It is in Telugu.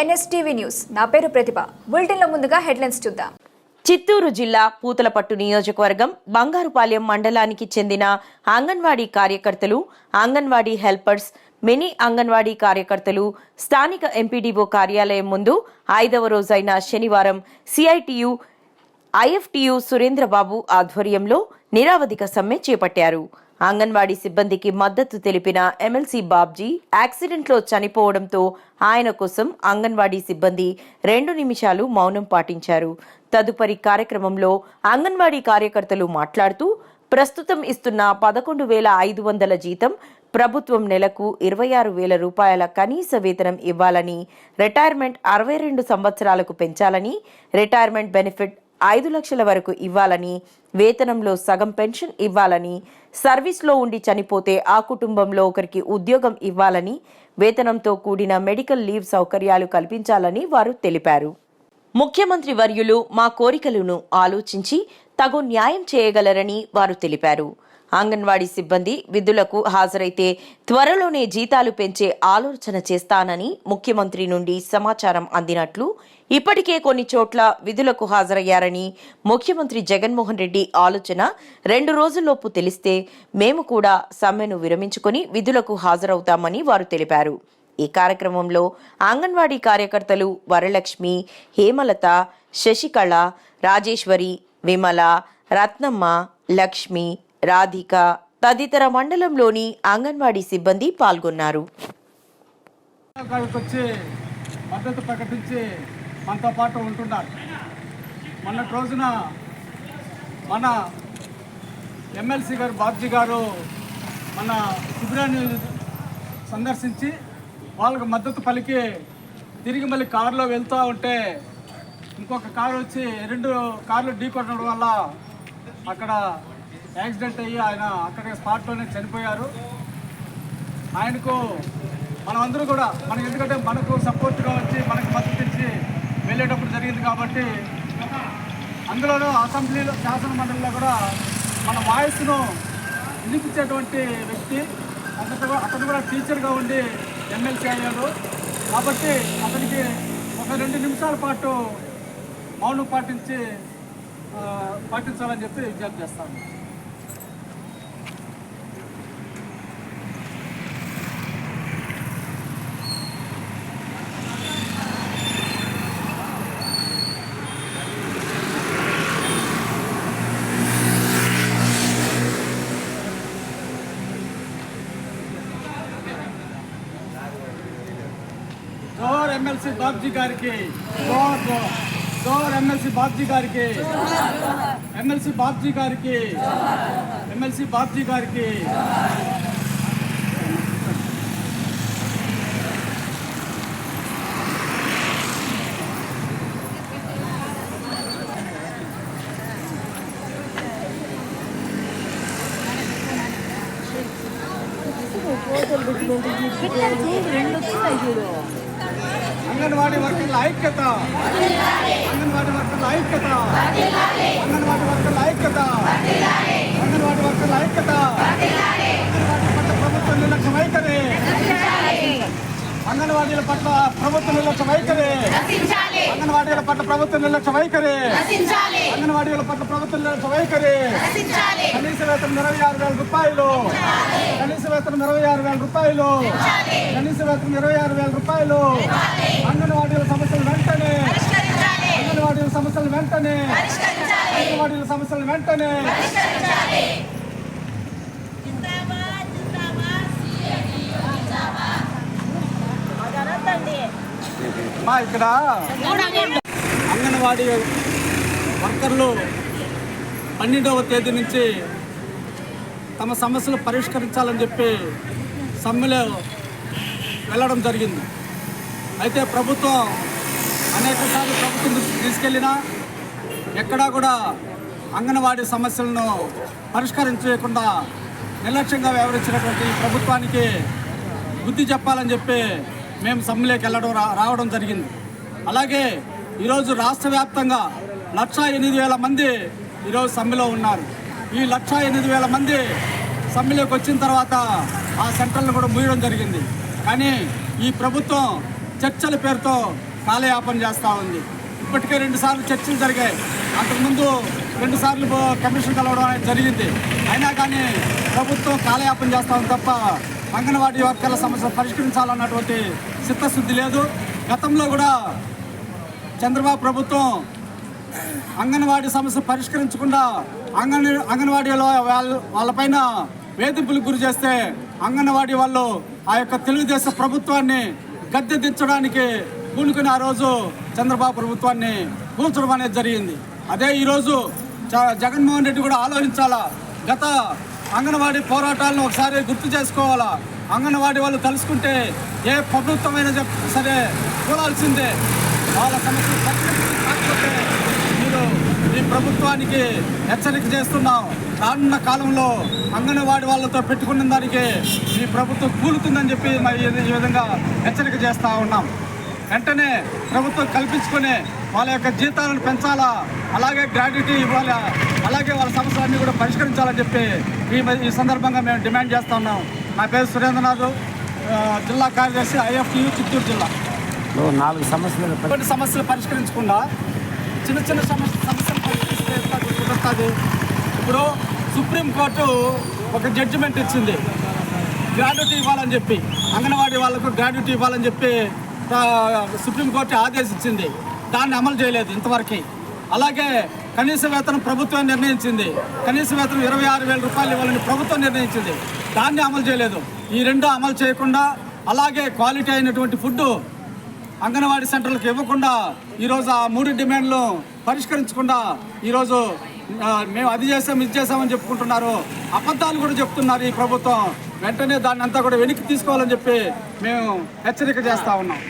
NSTV news. నా పేరు ప్రతిభ. బులెటిన్లో ముందుగా హెడ్లైన్స్ చూద్దాం. చిత్తూరు జిల్లా పూతలపట్టు నియోజకవర్గం బంగారుపాలెం మండలానికి చెందిన అంగన్వాడీ కార్యకర్తలు అంగన్వాడీ హెల్పర్స్ మినీ అంగన్వాడీ కార్యకర్తలు స్థానిక ఎంపీడీఓ కార్యాలయం ముందు ఐదవ రోజైన శనివారం సిఐటియు ఐఎఫ్టియు సురేంద్రబాబు ఆధ్వర్యంలో నిరావధిక సమ్మె చేపట్టారు. అంగన్వాడీ సిబ్బందికి మద్దతు తెలిపిన ఎమ్మెల్సీ బాబ్జీ యాక్సిడెంట్లో చనిపోవడంతో ఆయన కోసం అంగన్వాడీ సిబ్బంది రెండు నిమిషాలు మౌనం పాటించారు. తదుపరి కార్యక్రమంలో అంగన్వాడీ కార్యకర్తలు మాట్లాడుతూ ప్రస్తుతం ఇస్తున్న పదకొండు వేల ఐదు వందల జీతం ప్రభుత్వం నెలకు ఇరవై ఆరు వేల రూపాయల కనీస వేతనం ఇవ్వాలని రిటైర్మెంట్ అరవై రెండు సంవత్సరాలకు పెంచాలని రిటైర్మెంట్ బెనిఫిట్ ఐదు లక్షల వరకు ఇవ్వాలని వేతనంలో సగం పెన్షన్ ఇవ్వాలని సర్వీస్లో ఉండి చనిపోతే ఆ కుటుంబంలో ఒకరికి ఉద్యోగం ఇవ్వాలని వేతనంతో కూడిన మెడికల్ లీవ్ సౌకర్యాలు కల్పించాలని వారు తెలిపారు. ముఖ్యమంత్రి వర్యులు మా కోరికలను ఆలోచించి తగు న్యాయం చేయగలరని వారు తెలిపారు. అంగన్వాడీ సిబ్బంది విధులకు హాజరైతే త్వరలోనే జీతాలు పెంచే ఆలోచన చేస్తానని ముఖ్యమంత్రి నుండి సమాచారం అందినట్లు ఇప్పటికే కొన్ని చోట్ల విధులకు హాజరయ్యారని ముఖ్యమంత్రి జగన్మోహన్ రెడ్డి ఆలోచన రెండు రోజుల్లోపు తెలిస్తే మేము కూడా సమ్మెను విరమించుకొని విధులకు హాజరవుతామని వారు తెలిపారు. ఈ కార్యక్రమంలో అంగన్వాడీ కార్యకర్తలు వరలక్ష్మి హేమలత శశికళ రాజేశ్వరి విమల రత్నమ్మ లక్ష్మి రాధిక తదితర మండలంలోని అంగన్వాడీ సిబ్బంది పాల్గొన్నారు. మద్దతు ప్రకటించి మనతో పాటు ఉంటున్నారు. మొన్నటి రోజున మన ఎమ్మెల్సీ గారు బాబ్జీ గారు మన శిబిరాన్ని సందర్శించి వాళ్ళకు మద్దతు పలికి తిరిగి మళ్ళీ కారులో వెళ్తూ ఉంటే ఇంకొక కారు వచ్చి రెండు కార్లు ఢీ కొట్టడం వల్ల అక్కడ యాక్సిడెంట్ అయ్యి ఆయన అక్కడ స్పాట్లోనే చనిపోయారు. ఆయనకు మనమందరూ కూడా మనం ఎందుకంటే మనకు సపోర్ట్గా వచ్చి మనకు మద్దతు ఇచ్చి వెళ్ళేటప్పుడు జరిగింది కాబట్టి అందులోనూ అసెంబ్లీలో శాసన మండలిలో కూడా మన వాయిస్ను వినిపించేటువంటి వ్యక్తి అతను కూడా- అతను కూడా టీచర్గా ఉండి ఎమ్మెల్సీ అయ్యాడు. కాబట్టి అతనికి ఒక రెండు నిమిషాల పాటు మౌనం పాటించి పాటించాలని చెప్పి విజ్ఞప్తి చేస్తాను. జోర్ ఎమ్మెల్సీ బాబ్జీ గారికి జోర్ జోర్ జోర్ ఎమ్మెల్సీ బాబ్జీ గారికి ఎమ్మెల్సీ బాబ్జీ గారికి ఎమ్మెల్సీ బాబ్జీ గారికి అంగన్వాడీ వర్కర్ల ఐక్యత. అంగన్వాడీ వర్కర్ల ఐక్యత. అంగన్వాడీ వర్కర్ల ఐక్యత. అంగన్వాడీ వర్కర్ల ఐక్యత అంగన్వాడీ పట్ల ప్రభుత్వం నిర్లక్ష్య వైఖరి అంగన్వాడీల పట్ల ప్రభుత్వ నిర్లక్ష్య వైఖరి. అంగన్వాడీల పట్ల ప్రభుత్వ నిర్లక్ష్య వైఖరి. అంగన్వాడీల పట్ల ప్రభుత్వ నిర్లక్ష్య వైఖరి. కనీస వేతనం ఇరవై ఆరు వేల రూపాయలు. కనీస వేతనం ఇరవై ఆరు వేల రూపాయలు. కనీస వేతనం ఇరవై ఆరు వేల రూపాయలు. అంగన్వాడీల సమస్యలు వెంటనే. అంగన్వాడీల సమస్యలు వెంటనే. అంగన్వాడీల సమస్యలు వెంటనే మా ఇక్కడ అంగన్వాడీ వర్కర్లు పన్నెండవ తేదీ నుంచి తమ సమస్యలు పరిష్కరించాలని చెప్పి సమ్మెలో వెళ్ళడం జరిగింది. అయితే ప్రభుత్వం అనేక సార్లు ప్రభుత్వం తీసుకెళ్ళినా ఎక్కడా కూడా అంగన్వాడీ సమస్యలను పరిష్కరించకుండా నిర్లక్ష్యంగా వ్యవహరించినటువంటి ప్రభుత్వానికి బుద్ధి చెప్పాలని చెప్పి మేము సమ్మెలోకి వెళ్ళడం రా రావడం జరిగింది. అలాగే ఈరోజు రాష్ట్ర వ్యాప్తంగా లక్ష ఎనిమిది వేల మంది ఈరోజు సమ్మెలో ఉన్నారు. ఈ లక్ష ఎనిమిది వేల మంది సమ్మెలోకి వచ్చిన తర్వాత ఆ సెంటర్లను కూడా మూయడం జరిగింది. కానీ ఈ ప్రభుత్వం చర్చల పేరుతో కాలయాపన చేస్తూ ఉంది. ఇప్పటికే రెండు సార్లు చర్చలు జరిగాయి. అంతకుముందు రెండుసార్లు కమిషన్ కలవడం అనేది జరిగింది. అయినా కానీ ప్రభుత్వం కాలయాపన చేస్తా ఉంది తప్ప అంగన్వాడీ వర్కర్ల సమస్య పరిష్కరించాలన్నటువంటి చిత్తశుద్ధి లేదు. గతంలో కూడా చంద్రబాబు ప్రభుత్వం అంగన్వాడీ సమస్య పరిష్కరించకుండా అంగన్ అంగన్వాడీలో వాళ్ళ వాళ్ళపైన వేధింపులకు గురి చేస్తే అంగన్వాడీ వాళ్ళు ఆ యొక్క తెలుగుదేశం ప్రభుత్వాన్ని గద్దె దించడానికి పూనుకుని ఆ రోజు చంద్రబాబు ప్రభుత్వాన్ని కూల్చడం అనేది జరిగింది. అదే ఈరోజు జ- జగన్మోహన్ రెడ్డి కూడా ఆలోచించాలా? గత అంగన్వాడీ పోరాటాలను ఒకసారి గుర్తు చేసుకోవాలా? అంగన్వాడీ వాళ్ళు తలుసుకుంటే ఏ ప్రభుత్వమైనా చెప్ సరే చూడాల్సిందే. వాళ్ళ సమస్యలు కాకపోతే మీరు ఈ ప్రభుత్వానికి హెచ్చరిక చేస్తున్నాం. రానున్న కాలంలో అంగన్వాడి వాళ్ళతో పెట్టుకున్న దానికి ఈ ప్రభుత్వం కూలుతుందని చెప్పి ఈ విధంగా హెచ్చరిక చేస్తూ ఉన్నాం. వెంటనే ప్రభుత్వం కల్పించుకునే వాళ్ళ యొక్క జీతాలను పెంచాలా? అలాగే గ్రాడ్యుటీ ఇవ్వాలా? అలాగే వాళ్ళ సమస్యలన్నీ కూడా పరిష్కరించాలని చెప్పి ఈ ఈ సందర్భంగా మేము డిమాండ్ చేస్తూ ఉన్నాం. నా పేరు సురేంద్రనాథ్. జిల్లా కార్యదర్శి ఐఎఫ్టియు చిత్తూరు జిల్లా. నాలుగు సమస్యలు ఇటువంటి సమస్యలు పరిష్కరించకుండా చిన్న చిన్న సమస్య సమస్యలు పరిష్కరిస్తే కుదురుతుంది? ఇప్పుడు సుప్రీంకోర్టు ఒక జడ్జిమెంట్ ఇచ్చింది. గ్రాడ్యుటీ ఇవ్వాలని చెప్పి. అంగన్వాడీ వాళ్ళకు గ్రాడ్యుటీ ఇవ్వాలని చెప్పి సుప్రీంకోర్టు ఆదేశించింది. దాన్ని అమలు చేయలేదు ఇంతవరకు. అలాగే కనీస వేతనం ప్రభుత్వం నిర్ణయించింది. కనీస వేతనం ఇరవై ఆరు వేల రూపాయలు ఇవ్వాలని ప్రభుత్వం నిర్ణయించింది. దాన్ని అమలు చేయలేదు. ఈ రెండు అమలు చేయకుండా అలాగే క్వాలిటీ అయినటువంటి ఫుడ్ అంగన్వాడీ సెంటర్లకు ఇవ్వకుండా ఈరోజు ఆ మూడు డిమాండ్లు పరిష్కరించకుండా ఈరోజు మేము అది చేసాం ఇది చేసామని చెప్పుకుంటున్నారు. అబద్ధాలు కూడా చెప్తున్నారు ఈ ప్రభుత్వం. వెంటనే దాన్ని అంతా కూడా వెనక్కి తీసుకోవాలని చెప్పి మేము హెచ్చరిక చేస్తా ఉన్నాం.